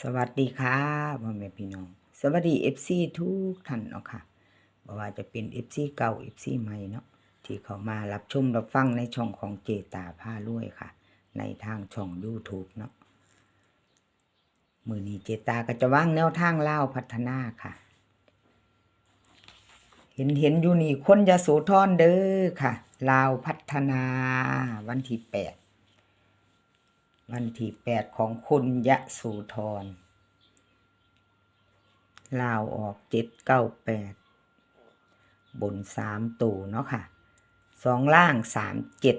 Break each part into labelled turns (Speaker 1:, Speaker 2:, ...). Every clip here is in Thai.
Speaker 1: สวัสดีค่ะพ่อแม่พี่น้อง สวัสดี FC ทุกท่านเนาะค่ะบ่ว่าจะเป็น FC เก่า FC ใหม่เนาะที่เขามารับชมรับฟังในช่องของเจตาผ้ารวยค่ะ ในทางช่อง YouTube เนาะมือนี้เจตาก็จะวางแนวทางเล่าพัฒนาค่ะ เห็นเห็นอยู่นี่คนยโสธรเด้อค่ะลาวพัฒนาวันที่แปด วันที่แปดของคนยะโสธรลาวออกเจ็ดเก้าแปดบนสามตูเนาะค่ะสองล่างสามเจ็ด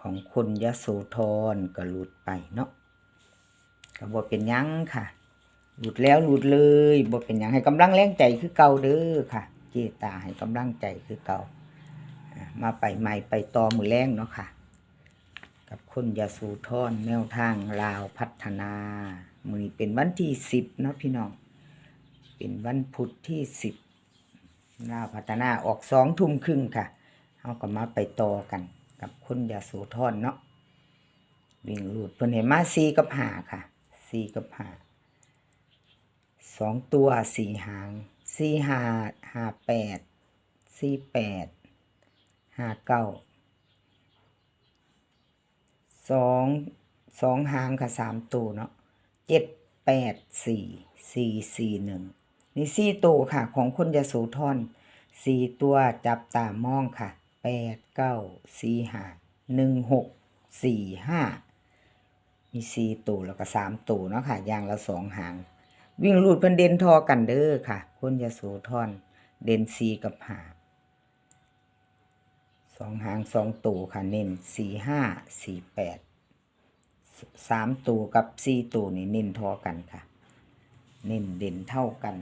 Speaker 1: ของคนยะโสธรก็หลุดไปเนาะก็บ่เป็นยังค่ะ หลุดแล้วหลุดเลยบ่เป็นยังให้กำลังแรงใจคือเก่าเด้อค่ะ เจตาให้กำลังใจคือเก่าอ่ามาไปใหม่ไปต่อมือแรงเนาะค่ะ กับคนยาสูทอนแนวทางลาวพัฒนา มือนี้เป็นวันที่สิบเนาะพี่น้อง เป็นวันพุธที่สิบลาวพัฒนาออกสองทุ่มครึ่งค่ะเอาก็มาไปต่อกัน กับคนยาสูทอนเนาะวิ่งหลุดเพิ่นเห็นมาซีกับหาค่ะซีกับหาสองตัวสี่หางสี่หาหาแปดสี่แปดหาเก้า สองสองหางค่ะสามตัวเนาะเจ็ดแปดสี่สี่สี่หนึ่งนี่สี่ตัวค่ะ ของคนยโสธรสี่ตัวจับตามองค่ะแปดเก้าสี่ห้าหนึ่งหกสี่ห้ามีสี่ตัวแล้วก็สามตัวเนาะค่ะยางละสองหาง วิ่งลูดเพิ่นเด่นทอกันเด้อค่ะ คนยโสธรเด่นสี่กับหา สองหางสองตัวค่ะเน้นสี่ห้าสี่แปดสามตัวกับสี่ตัวนี่เน้นทอกันค่ะ เน้นเด่นเท่ากัน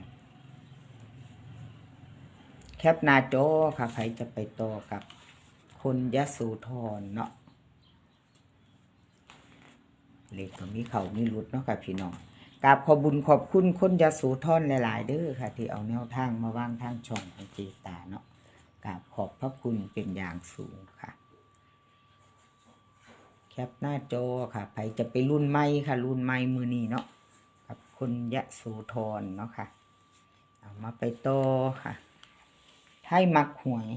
Speaker 1: แคปหน้าจอค่ะใครจะไปต่อกับคนยะสูธรเนาะเลขก็มีเขามีรุดเนาะค่ะพี่น้องกราบขอบุญขอบคุณคนยะสูธรหลาย ๆ เด้อค่ะ ที่เอาแนวทางมาวางทางช่องของเจตาเนาะ กราบขอบพระคุณเป็นอย่างสูงค่ะ แคปหน้าจอค่ะใครจะไปรุ่นไม้ค่ะ รุ่นไม้มือนี้เนาะกับคุณยะโสธรเนาะค่ะ เอามาไปโตค่ะไทยมักหวย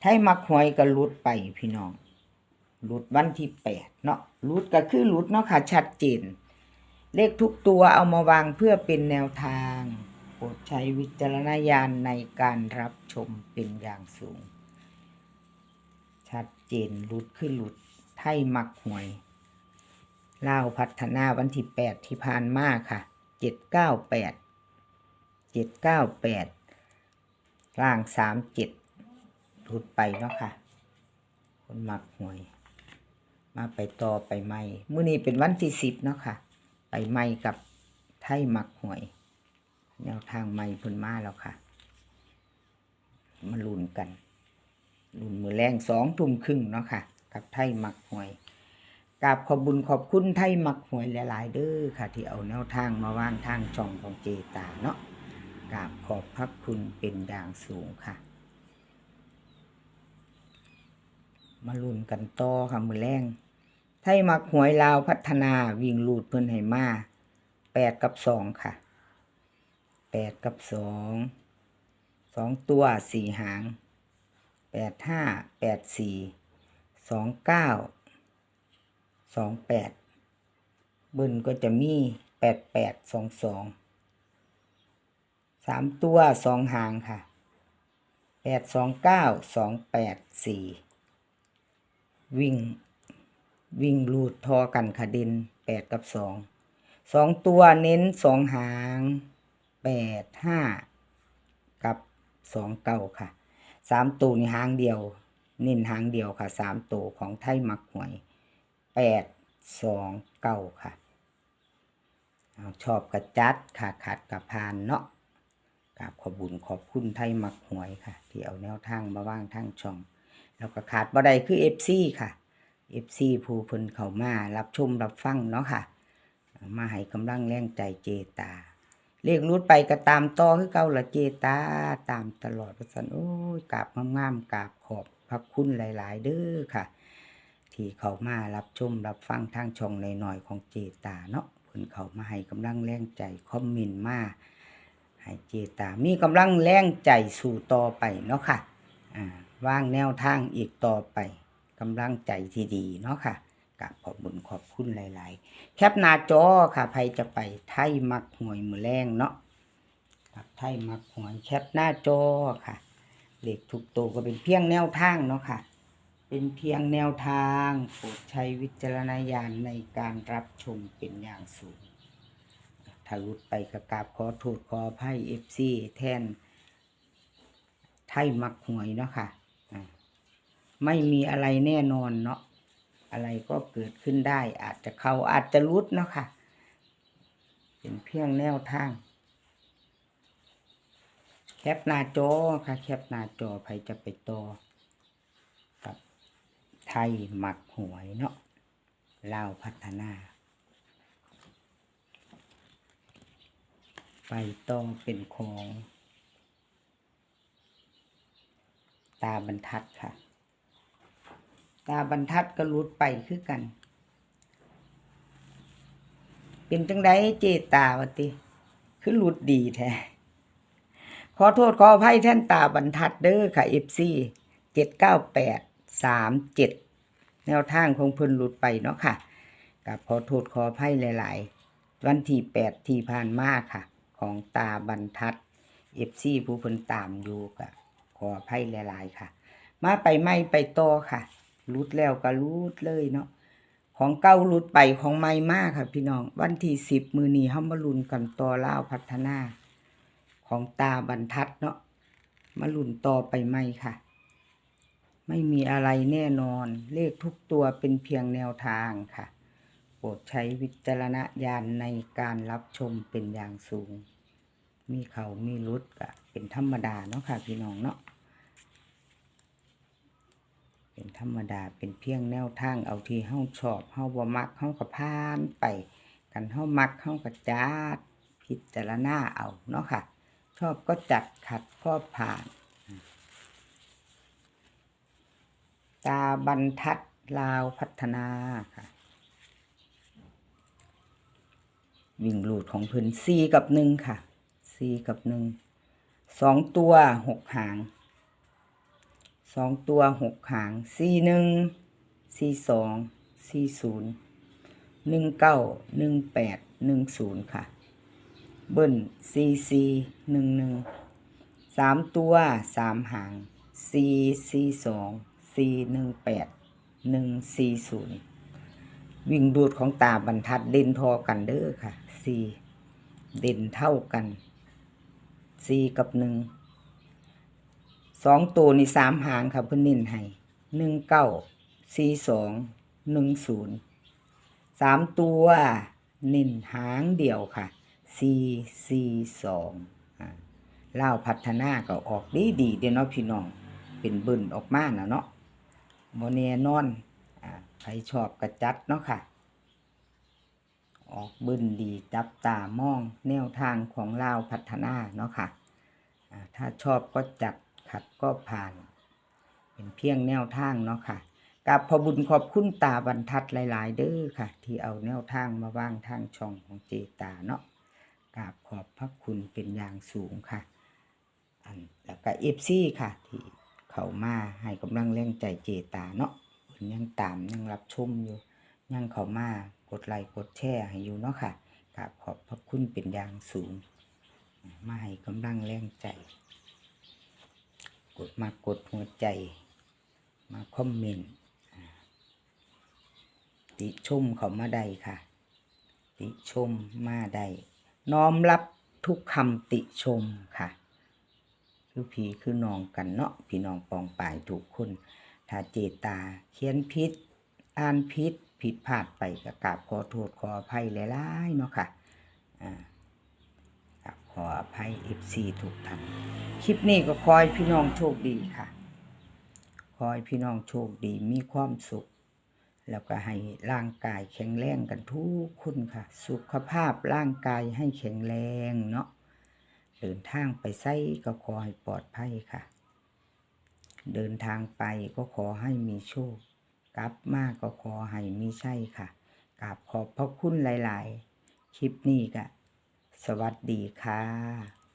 Speaker 1: ไทยมักหวยก็หลุดไปพี่น้องหลุดวันที่แปดเนาะหลุดก็คือหลุดเนาะค่ะ ชัดเจนเลขทุกตัวเอามาวางเพื่อเป็นแนวทาง โปรดใช้วิจารณญาณในการรับชมเป็นอย่างสูง ชัดเจนหลุดขึ้นหลุดไทยมักหวยเล่าพัฒนาวันที่แปดที่ผ่านมาค่ะเจ็ดเก้าแปดเจ็ดเก้าแปดล่างสามเจ็ดหลุดไปเนาะค่ะ คนมักหวย มาไปต่อไปใหม่มื้อนี้เป็นวันที่สิบเนาะค่ะ ไปใหม่กับไทยมักหวย แนวทางใหม่พิ่นมาแล้วค่ะ มาลุ้นกันลุ้นมือแรงสองทุ่มครึ่งเนาะค่ะ กับไทยมักหวยกราบขอบบุญขอบคุณไทยมักหวยหลาย ๆ เด้อค่ะ ที่เอาแนวทางมาวางทางช่องของเจตาเนาะกราบขอบพระคุณเป็นอย่างสูงค่ะ มาลุ้นกันต่อค่ะมือแรงไทยมักหวยลาวพัฒนาวิ่งลูดเพิ่นให้มาแปดกับสองค่ะ ดกับสองสองตัวสี่หางแปดห้าแปดสี่สองเก้าสองแปดบิ้ลก็จะมีแปดแปดสองสองสามตัวสองหางค่ะแปดสองเก้าสองแปดสี่วิ่ง วิ่งลูดทอกันค่ะด่นแปดกับสองสองตัวเน้นสองหาง แปดห้ากับสองเก้าค่ะสามตัวนี่หางเดียวเน้นหางเดียวค่ะสามตัวของไทยมักหวยแปดสองเก้าค่ะเอาชอบกระจัดค่ะขาดกระพานเนาะกราบขอบุญขอบคุณไทยมักหวยค่ะ ที่เอาแนวทางมาว่างทางช่อง แล้วก็ขาดบ่ได้คือเอฟซีค่ะเอฟซีผู้เพิ่นเขามารับชมรับฟังเนาะค่ะ มาให้กำลังแรงใจเจตา เรียกรุดไปก็ตามต่อคือเก่าละเจตาตามตลอดประสันโอ้ยกราบงามๆกราบขอบพระคุณหลาย ๆ เด้อค่ะ ที่เขามารับชมรับฟังทางช่องหน่อยๆของเจตาเนาะเพื่อพิ่นเขามาให้กำลังแรงใจคอมเมนต์มาให้เจตามีกำลังแรงใจสู่ต่อไปเนาะค่ะอ่าวางแนวทางอีกต่อไปกำลังใจที่ดีเนาะค่ะ กับขอบบุญขอบคุณหลาย ๆ แคปหน้าจอค่ะใครจะไปไทยมักหวยมือแรงเนาะกับไทยมักหวยแคปหน้าจอค่ะเลขทุกตัวก็เป็นเพียงแนวทางเนาะค่ะ เป็นเพียงแนวทางโปรดใช้วิจารณญาณในการรับชมเป็นอย่างสูงถ้าหลุดไปกระกาบขอโทษขออภัยเอฟซีแทน ไทยมักหวยเนาะค่ะ ไม่มีอะไรแน่นอนเนาะ อะไรก็เกิดขึ้นได้ อาจจะเขาอาจจะรุดเนาะค่ะ เป็นเพียงแนวทาง แคปหน้าจอค่ะ แคปหน้าจอใครจะไปต่อกับไทยหมักหวยเนาะลาวพัฒนา ไปต้องเป็นของ ตาบรรทัดค่ะ ตาบรรทัดก็รุดไปคือกัน เป็นจังไดเจตาวะติคือหลุดดีแท้ขอโทษขออภัยแท่นตาบรรทัดเด้อค่ะเอฟซีเจ็ดเก้าแปดสามเจ็ดแนวทางของเพิ่นหลุดไปเนาะค่ะกับขอโทษขออภัยหลาย ๆ วันที่แปดที่ผ่านมาค่ะ ของตาบรรทัดเอฟซีผู้เพิ่นตามอยู่กับขออภัยหลาย ๆ ค่ะ มาไปไม่ไปโตค่ะ รุดแล้วก็รุดเลยเนาะของเก้ารุดไปของไม่มากค่ะ พี่น้อง วันที่สิบมือนี้เฮามาลุนกันต่อล่าพัฒนา ของตาบรรทัดเนาะมาลุนต่อไปไม่ค่ะ ไม่มีอะไรแน่นอน เลขทุกตัวเป็นเพียงแนวทางค่ะ โปรดใช้วิจารณญาณในการรับชมเป็นอย่างสูง มีเขามีรุดก็เป็นธรรมดาเนาะค่ะ พี่น้องเนาะ เป็นธรรมดาเป็นเพียงแนวทางเอาที่เฮาชอบเฮาบ่มักเฮาก็ผ่านไปกันเฮามักเฮาก็จัดพิจารณาเอาเนาะค่ะ ชอบก็จัดขัดก็ผ่าน ตาบรรทัดลาวพัฒนาค่ะ วิ่งหลูดของพิ่นสีกับหนึ่งค่ะสีกับหนึ่งสองตัวหกหาง สองตัวหกหางสี่หนึ่งสี่สองสี่ศูนย์หนึ่งเก้าหนึ่งแปดหนึ่งศูนย์ค่ะ เบิ้ลสี่สี่หนึ่งหนึ่งสามตัวสามหางสี่สี่สองสี่หนึ่งแปดหนึ่งสี่ศูนย์วิ่งดูดของตาบรรทัดเด่นทอกันเด้อค่ะสี่เด่นเท่ากันสี่กับหนึ่ง สองตัวนี่สามหางค่ะเพิ่นเน้นให้หนึ่งเก้าสี่สองหนึ่งศูนย์สามตัวเน้นหางเดียวค่ะสี่สี่สองเล่าวพัฒนาก็ออกดีดีเด้อเนะพี่น้อง เป็นบิ่นออกมาน่ะเนาะโมเนนอนอ่าใครชอบกระจัดเนาะค่ะ ออกบิ่นดีจับตามองแนวทางของลาวพัฒนาเนาะค่ะ ถ้าชอบก็จัด ขัดก็ผ่าน เป็นเพียงแนวทางเนาะค่ะกับพอบุญขอบคุณตาบรรทัดหลาย ๆ เด้อค่ะ ที่เอาแนวทางมาว่างทางช่องของเจตาเนาะกราบขอบพระคุณเป็นอย่างสูงค่ะ อันแล้วก็เอฟซีค่ะ ที่เขามาให้กำลังแรงใจเจตาเนาะยังตามยังรับชมอยู่ ยังเขามากดไลค์กดแชร์ให้อยู่เนาะค่ะกราบขอบพระคุณเป็นอย่างสูง มาให้กำลังแรงใจ กดมากดหัวใจ มาคอมเมนต์ติชมเขามาได้ค่ะ ติชมมาได้น้อมรับทุกคำติชมค่ะ คือพี่คือน้องกันเนาะพี่น้องปองปายทุกคนถ้าเจตาเขียนผิดอ่านผิดผิดพลาดไปก็กาบขอโทษขออภัยหลายๆเนาะค่ะอ่า ออภัยเอฟซีทุกท่านคลิปนี้ก็คอยพี่น้องโชคดีค่ะคอยพี่น้องโชคดีมีความสุข แล้วก็ให้ร่างกายแข็งแรงกันทุกคนค่ะ สุขภาพร่างกายให้แข็งแรงเนาะเดินทางไปไส้ก็ขอให้ปลอดภัยค่ะ เดินทางไปก็ขอให้มีโชค กลับมาก็ขอให้มีใช่ค่ะกราบขอบพระคุณหลาย ๆ คลิปนี้ก็ สวัสดีค่ะ